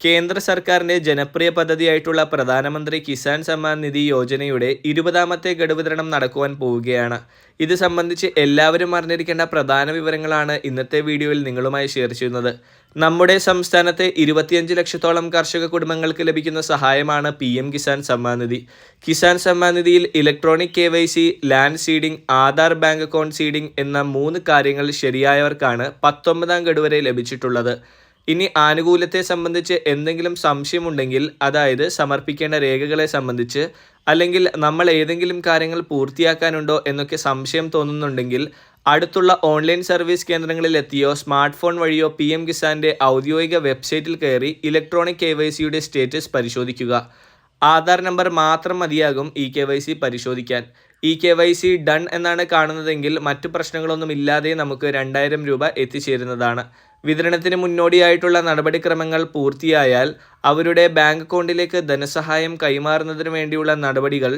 കേന്ദ്ര സർക്കാരിന്റെ ജനപ്രിയ പദ്ധതിയായിട്ടുള്ള പ്രധാനമന്ത്രി കിസാൻ സമ്മാൻ നിധി യോജനയുടെ ഇരുപതാമത്തെ ഗഡുവിതരണം നടക്കുവാൻ പോവുകയാണ്. ഇത് സംബന്ധിച്ച് എല്ലാവരും അറിഞ്ഞിരിക്കേണ്ട പ്രധാന വിവരങ്ങളാണ് ഇന്നത്തെ വീഡിയോയിൽ നിങ്ങളുമായി ഷെയർ ചെയ്യുന്നത്. നമ്മുടെ സംസ്ഥാനത്തെ ഇരുപത്തിയഞ്ച് ലക്ഷത്തോളം കർഷക കുടുംബങ്ങൾക്ക് ലഭിക്കുന്ന സഹായമാണ് പി എം കിസാൻ സമ്മാൻ നിധി. കിസാൻ സമ്മാൻ നിധിയിൽ electronic K Y C land seeding Aadhaar bank account seeding എന്ന മൂന്ന് കാര്യങ്ങൾ ശരിയായവർക്കാണ് പത്തൊമ്പതാം ഗഡു വരെ ലഭിച്ചിട്ടുള്ളത്. ഇനി ആനുകൂല്യത്തെ സംബന്ധിച്ച് എന്തെങ്കിലും സംശയമുണ്ടെങ്കിൽ അതായത് സമർപ്പിക്കേണ്ട രേഖകളെ സംബന്ധിച്ച് അല്ലെങ്കിൽ നമ്മൾ ഏതെങ്കിലും കാര്യങ്ങൾ പൂർത്തിയാക്കാനുണ്ടോ എന്നൊക്കെ സംശയം തോന്നുന്നുണ്ടെങ്കിൽ അടുത്തുള്ള ഓൺലൈൻ സർവീസ് കേന്ദ്രങ്ങളിൽ എത്തിയോ സ്മാർട്ട് ഫോൺ വഴിയോ പി എം കിസാന്റെ ഔദ്യോഗിക വെബ്സൈറ്റിൽ കയറി ഇലക്ട്രോണിക് കെ വൈ സിയുടെ സ്റ്റേറ്റസ് പരിശോധിക്കുക. ആധാർ നമ്പർ മാത്രം മതിയാകും ഇ കെ വൈ സി പരിശോധിക്കാൻ. E K Y C done എന്നാണ് കാണുന്നതെങ്കിൽ മറ്റു പ്രശ്നങ്ങളൊന്നും ഇല്ലാതെ നമുക്ക് രണ്ടായിരം രൂപ എത്തിച്ചേരുന്നതാണ്. വിതരണത്തിന് മുന്നോടിയായിട്ടുള്ള നടപടിക്രമങ്ങൾ പൂർത്തിയായാൽ അവരുടെ ബാങ്ക് അക്കൗണ്ടിലേക്ക് ധനസഹായം കൈമാറുന്നതിന് വേണ്ടിയുള്ള നടപടികൾ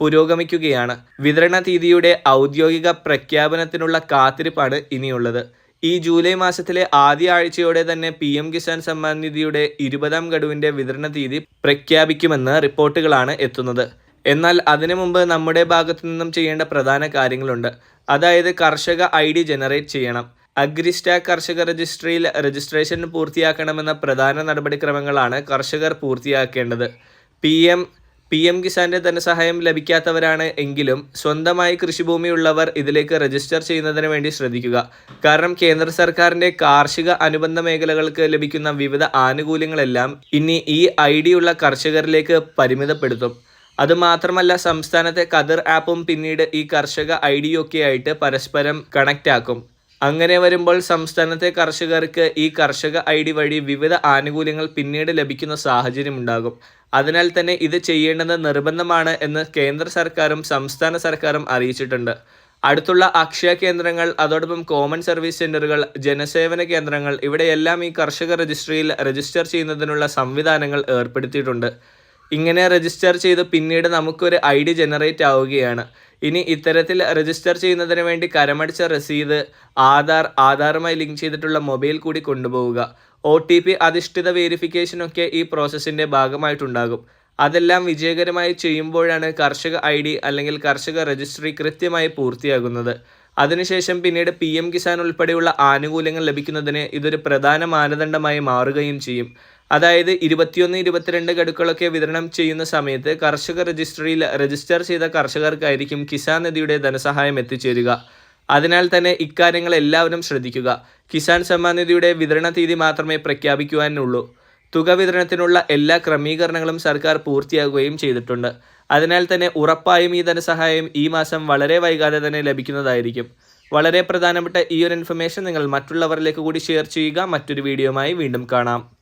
പുരോഗമിക്കുകയാണ്. വിതരണ തീയതിയുടെ ഔദ്യോഗിക പ്രഖ്യാപനത്തിനുള്ള കാത്തിരിപ്പാണ് ഇനിയുള്ളത്. ഈ ജൂലൈ മാസത്തിലെ ആദ്യ ആഴ്ചയോടെ തന്നെ പി എം കിസാൻ സമ്മാൻ നിധിയുടെ ഇരുപതാം ഗഡുവിന്റെ വിതരണ തീയതി പ്രഖ്യാപിക്കുമെന്ന് റിപ്പോർട്ടുകളാണ് എത്തുന്നത്. എന്നാൽ അതിനു മുമ്പ് നമ്മുടെ ഭാഗത്തു നിന്നും ചെയ്യേണ്ട പ്രധാന കാര്യങ്ങളുണ്ട്. അതായത് കർഷക ഐ ഡി ജനറേറ്റ് ചെയ്യണം. അഗ്രിസ്റ്റാക് കർഷക രജിസ്ട്രിയിൽ രജിസ്ട്രേഷൻ പൂർത്തിയാക്കണമെന്ന പ്രധാന നടപടിക്രമങ്ങളാണ് കർഷകർ പൂർത്തിയാക്കേണ്ടത്. പി എം പി എം കിസാന്റെ ധനസഹായം ലഭിക്കാത്തവരാണ് എങ്കിലും സ്വന്തമായി കൃഷിഭൂമിയുള്ളവർ ഇതിലേക്ക് രജിസ്റ്റർ ചെയ്യുന്നതിന് വേണ്ടി ശ്രദ്ധിക്കുക. കാരണം കേന്ദ്ര സർക്കാരിന്റെ കാർഷിക അനുബന്ധ മേഖലകൾക്ക് ലഭിക്കുന്ന വിവിധ ആനുകൂല്യങ്ങളെല്ലാം ഇനി ഈ ഐ ഉള്ള കർഷകരിലേക്ക് പരിമിതപ്പെടുത്തും. അതുമാത്രമല്ല സംസ്ഥാനത്തെ കതിർ ആപ്പും പിന്നീട് ഈ കർഷക ഐ ഡിയൊക്കെ ആയിട്ട് പരസ്പരം കണക്റ്റ് ആക്കും അങ്ങനെ വരുമ്പോൾ സംസ്ഥാനത്തെ കർഷകർക്ക് ഈ കർഷക ഐ ഡി വഴി വിവിധ ആനുകൂല്യങ്ങൾ പിന്നീട് ലഭിക്കുന്ന സാഹചര്യം ഉണ്ടാകും. അതിനാൽ തന്നെ ഇത് ചെയ്യേണ്ടത് നിർബന്ധമാണ് എന്ന് കേന്ദ്ര സർക്കാരും സംസ്ഥാന സർക്കാരും അറിയിച്ചിട്ടുണ്ട്. അടുത്തുള്ള അക്ഷയ കേന്ദ്രങ്ങൾ അതോടൊപ്പം കോമൺ സർവീസ് സെന്ററുകൾ ജനസേവന കേന്ദ്രങ്ങൾ ഇവിടെയെല്ലാം ഈ കർഷക രജിസ്ട്രിയിൽ രജിസ്റ്റർ ചെയ്യുന്നതിനുള്ള സംവിധാനങ്ങൾ ഏർപ്പെടുത്തിയിട്ടുണ്ട്. ഇങ്ങനെ രജിസ്റ്റർ ചെയ്ത് പിന്നീട് നമുക്കൊരു ഐ ഡി ജനറേറ്റ് ആവുകയാണ്. ഇനി ഇത്തരത്തിൽ രജിസ്റ്റർ ചെയ്യുന്നതിന് വേണ്ടി കരമടിച്ച രസീത് ആധാർ ആധാറുമായി ലിങ്ക് ചെയ്തിട്ടുള്ള മൊബൈൽ കൂടി കൊണ്ടുപോവുക. ഒ ടി പി അധിഷ്ഠിത വേരിഫിക്കേഷനൊക്കെ ഈ പ്രോസസ്സിന്റെ ഭാഗമായിട്ടുണ്ടാകും. അതെല്ലാം വിജയകരമായി ചെയ്യുമ്പോഴാണ് കർഷക ഐ ഡി അല്ലെങ്കിൽ കർഷക രജിസ്ട്രി കൃത്യമായി പൂർത്തിയാകുന്നത്. അതിനുശേഷം പിന്നീട് പി എം കിസാൻ ഉൾപ്പെടെയുള്ള ആനുകൂല്യങ്ങൾ ലഭിക്കുന്നതിന് ഇതൊരു പ്രധാന മാനദണ്ഡമായി മാറുകയും ചെയ്യും. അതായത് ഇരുപത്തിയൊന്ന് ഇരുപത്തിരണ്ട് ഗഡുക്കളൊക്കെ വിതരണം ചെയ്യുന്ന സമയത്ത് കർഷക രജിസ്ട്രിയിൽ രജിസ്റ്റർ ചെയ്ത കർഷകർക്കായിരിക്കും കിസാൻ നിധിയുടെ ധനസഹായം എത്തിച്ചേരുക. അതിനാൽ തന്നെ ഇക്കാര്യങ്ങൾ എല്ലാവരും ശ്രദ്ധിക്കുക. കിസാൻ സമ്മാൻ നിധിയുടെ വിതരണ തീയതി മാത്രമേ പ്രഖ്യാപിക്കുവാനുള്ളൂ. തുക വിതരണത്തിനുള്ള എല്ലാ ക്രമീകരണങ്ങളും സർക്കാർ പൂർത്തിയാക്കുകയും ചെയ്തിട്ടുണ്ട്. അതിനാൽ തന്നെ ഉറപ്പായും ഈ ധനസഹായം ഈ മാസം വളരെ വൈകാതെ തന്നെ ലഭിക്കുന്നതായിരിക്കും. വളരെ പ്രധാനപ്പെട്ട ഈ ഒരു ഇൻഫർമേഷൻ നിങ്ങൾ മറ്റുള്ളവരിലേക്ക് കൂടി ഷെയർ ചെയ്യുക. മറ്റൊരു വീഡിയോയുമായി വീണ്ടും കാണാം.